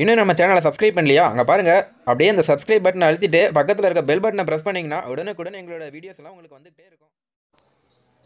இன்னும் நம்ம சேனலை சப்ஸ்கிரைப் பண்ணலையா? அங்கே பாருங்கள் அப்படியே அந்த சப்ஸ்கிரைப் பட்டனை அழுத்திட்டு பக்கத்தில் இருக்க பெல் பட்டனை ப்ரெஸ் பண்ணிங்கன்னா உடனுக்குடன் எங்களோட வீடியோஸ்லாம் உங்களுக்கு வந்துகிட்டே இருக்கும்.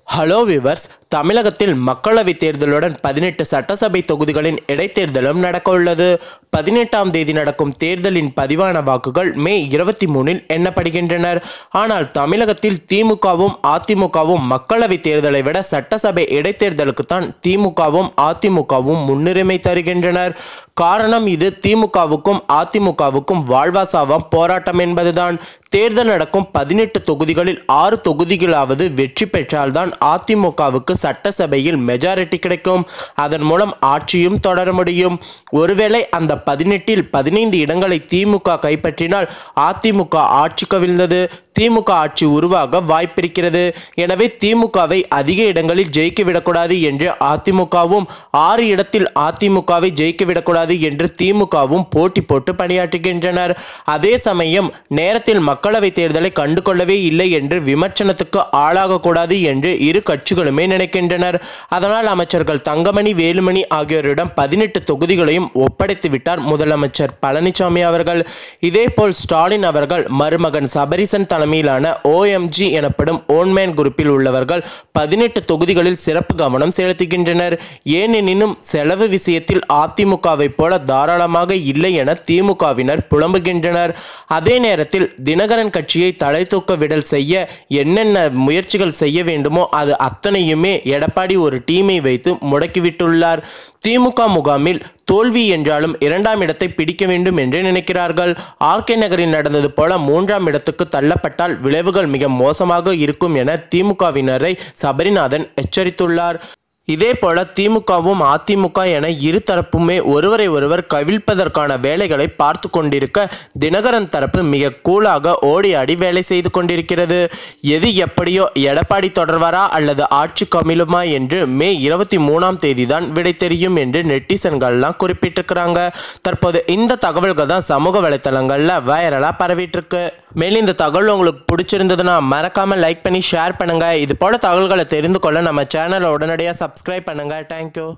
ஹலோ விவர்ஸ் தமிழகத்தில் மக்களவைத் தேர்தலுடன் பதினெட்டு சட்டசபை தொகுதிகளின் இடைத்தேர்தலும் நடக்க உள்ளது பதினெட்டாம் தேதி நடக்கும் தேர்தலின் பதிவான வாக்குகள் மே இருபத்தி மூணில் எண்ணப்படுகின்றனர். ஆனால் தமிழகத்தில் திமுகவும் அதிமுகவும் மக்களவைத் தேர்தலை விட சட்டசபை இடைத்தேர்தலுக்குத்தான் திமுகவும் அதிமுகவும் முன்னுரிமை தருகின்றனர். காரணம் இது திமுகவுக்கும் அதிமுகவுக்கும் வாழ்வாசாவாம் போராட்டம் என்பதுதான். தேர்தல் நடக்கும் பதினெட்டு தொகுதிகளில் ஆறு தொகுதிகளாவது வெற்றி பெற்றால்தான் அதிமுகவுக்கு சட்டசபையில் மெஜாரிட்டி கிடைக்கும். அதன் மூலம் ஆட்சியும் தொடர முடியும். ஒருவேளை அந்த பதினெட்டில் பதினைந்து இடங்களை திமுக கைப்பற்றினால் அதிமுக ஆட்சி கவிழ்ந்தது. திமுக ஆட்சி உருவாக வாய்ப்பிருக்கிறது. எனவே திமுகவை அதிக இடங்களில் ஜெயிக்க விடக்கூடாது என்று அதிமுகவும் ஆறு இடத்தில் அதிமுகவை ஜெயிக்க விடக்கூடாது என்று திமுகவும் போட்டி போட்டு பணியாற்றுகின்றனர். அதே சமயம் நேரத்தில் மக்களவைத் தேர்தலை கண்டுகொள்ளவே இல்லை என்று விமர்சனத்துக்கு ஆளாகக்கூடாது என்று இரு கட்சிகளுமே நினைக்கின்றனர். அதனால் அமைச்சர்கள் தங்கமணி வேலுமணி ஆகியோரிடம் பதினெட்டு தொகுதிகளையும் ஒப்படைத்து தெரிவித்தார். முதலமைச்சர் பழனிசாமி அவர்கள் இதேபோல் ஸ்டாலின் அவர்கள் மருமகன் சபரிசன் தலைமையிலான ஓஎம்ஜி எனப்படும் ஓன்மேன் குரூப்பில் உள்ளவர்கள் பதினெட்டு தொகுதிகளில் சிறப்பு கவனம் செலுத்துகின்றனர். ஏனெனினும் செலவு விஷயத்தில் அதிமுகவை போல தாராளமாக இல்லை என திமுகவினர் புலம்புகின்றனர். அதே நேரத்தில் தினகரன் கட்சியை தலை தூக்க விடல் செய்ய என்னென்ன முயற்சிகள் செய்ய வேண்டுமோ அது அத்தனையுமே எடப்பாடி ஒரு டீமை வைத்து முடக்கிவிட்டுள்ளார். திமுக முகாமில் தோல்வி என்றாலும் இரண்டாம் இடத்தை பிடிக்க வேண்டும் என்று நினைக்கிறார்கள். ஆர்கே நகரில் நடந்தது போல மூன்றாம் இடத்துக்கு தள்ளப்பட்டால் விளைவுகள் மிக மோசமாக இருக்கும் என திமுகவினரை சபரிநாதன் எச்சரித்துள்ளார். இதே போல திமுகவும் அதிமுக என இரு தரப்புமே ஒருவரை ஒருவர் கவிழ்ப்பதற்கான வேலைகளை பார்த்து கொண்டிருக்க தினகரன் தரப்பு மிக கூலாக ஓடி ஆடி வேலை செய்து கொண்டிருக்கிறது. எது எப்படியோ எடப்பாடி தொடர்வாரா அல்லது ஆட்சி கமிழுமா என்று மே இருபத்தி மூணாம் தேதி தான் விடை தெரியும் என்று நெட்டிசன்கள்லாம் குறிப்பிட்டிருக்கிறாங்க. தற்போது இந்த தகவல்கள் தான் சமூக வலைத்தளங்களில் வைரலாக பரவிட்டு இருக்கு. மேலும் இந்த தகவல் உங்களுக்கு பிடிச்சிருந்ததுன்னா மறக்காமல் லைக் பண்ணி ஷேர் பண்ணுங்கள் இது போல தகவல்களை தெரிந்து கொள்ள நம்ம சேனலை உடனடியாக சப்ஸ்கிரைப் பண்ணுங்கள் தேங்க்யூ